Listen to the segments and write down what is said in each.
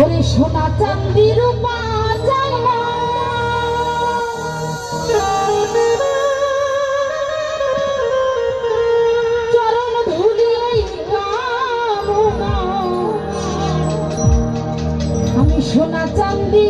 ওরে সোনা চান্দি রূপা চরণ ধুলিয়াই আমি সোনা চান্দি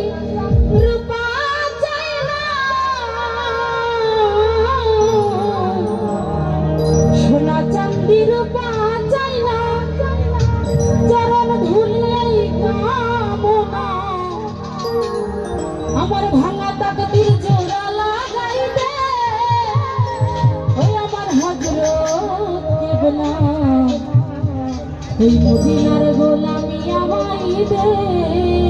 এই মদিনার গোলামি আমায়